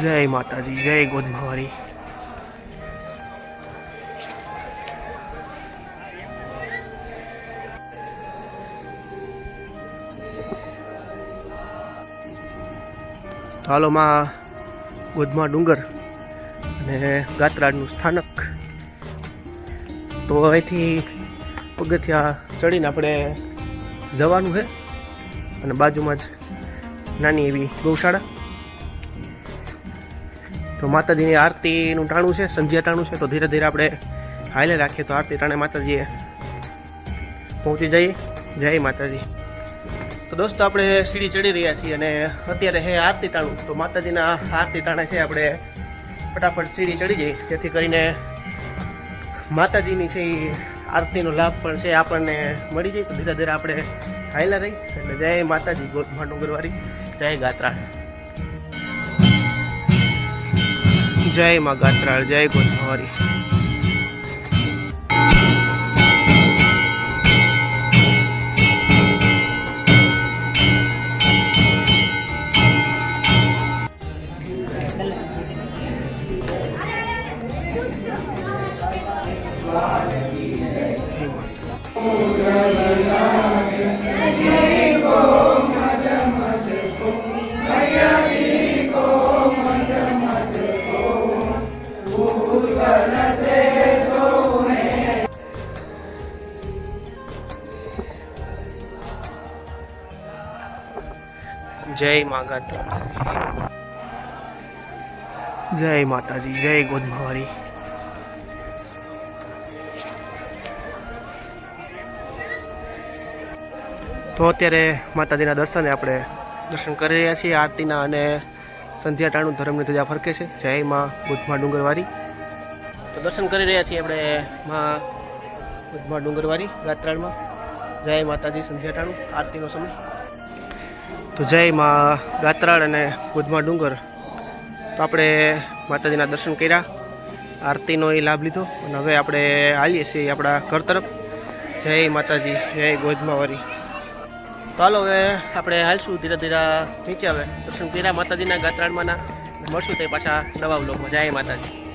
જય માતાજી, જય ગોદમાવારી તો માં ગોધમા ડુંગર અને ગાત્રાડનું સ્થાનક. તો અહીંથી પગથિયા ચડીને આપણે જવાનું છે અને બાજુમાં જ નાની એવી ગૌશાળા. તો માતાજીની આરતીનું ટાણું છે, સંધ્યા ટાણું છે, તો ધીરે ધીરે આપણે હાલે રાખીએ તો આરતી ટાણે માતાજીએ પહોંચી જઈએ. જય માતાજી. તો દોસ્તો, આપણે સીડી ચડી રહ્યા છીએ અને અત્યારે હે આરતી ટાણું. તો માતાજીના આરતી ટાણે છે આપણે ફટાફટ સીડી ચડી જઈએ. જેથી કરીને માતાજીની છે એ આરતીનો લાભ પણ છે, આપણને મળી જાય. તો ધીરે ધીરે આપણે હાયલા રહી. એટલે જય માતાજી ગોતમા ડુંગરવાળી જય ગાત્રાળ જય મા ગાત્રાળ જય ગોતમાવારી જય મા ગાત્રાળ જય માતાજી, જય ગોદમાવારી તો અત્યારે માતાજીના દર્શને આપણે દર્શન કરી રહ્યા છીએ, આરતીના અને સંધ્યા ટાણું ધર્મની ધજા ફરકે છે. જય માં બુધમા ડુંગરવારી તો દર્શન કરી રહ્યા છીએ આપણે માં બુધમા ડુંગરવારી ગાત્રાળમાં જય માતાજી સંધ્યા ટાણું આરતીનો સમય. તો જય માં ગાત્રાળ અને બુધમા ડુંગર. તો આપણે માતાજીના દર્શન કર્યા, આરતીનો એ લાભ લીધો અને હવે આપણે હાલીએ છીએ આપણા ઘર તરફ. જય માતાજી, જય ગોધમાવારી તો હાલો હવે આપણે હાલશું ધીરે ધીરે નીચે હવે. દર્શન કર્યા માતાજીના ગાત્રાળમાંના. મળશું તે પાછા નવા બ્લોગમાં જય માતાજી.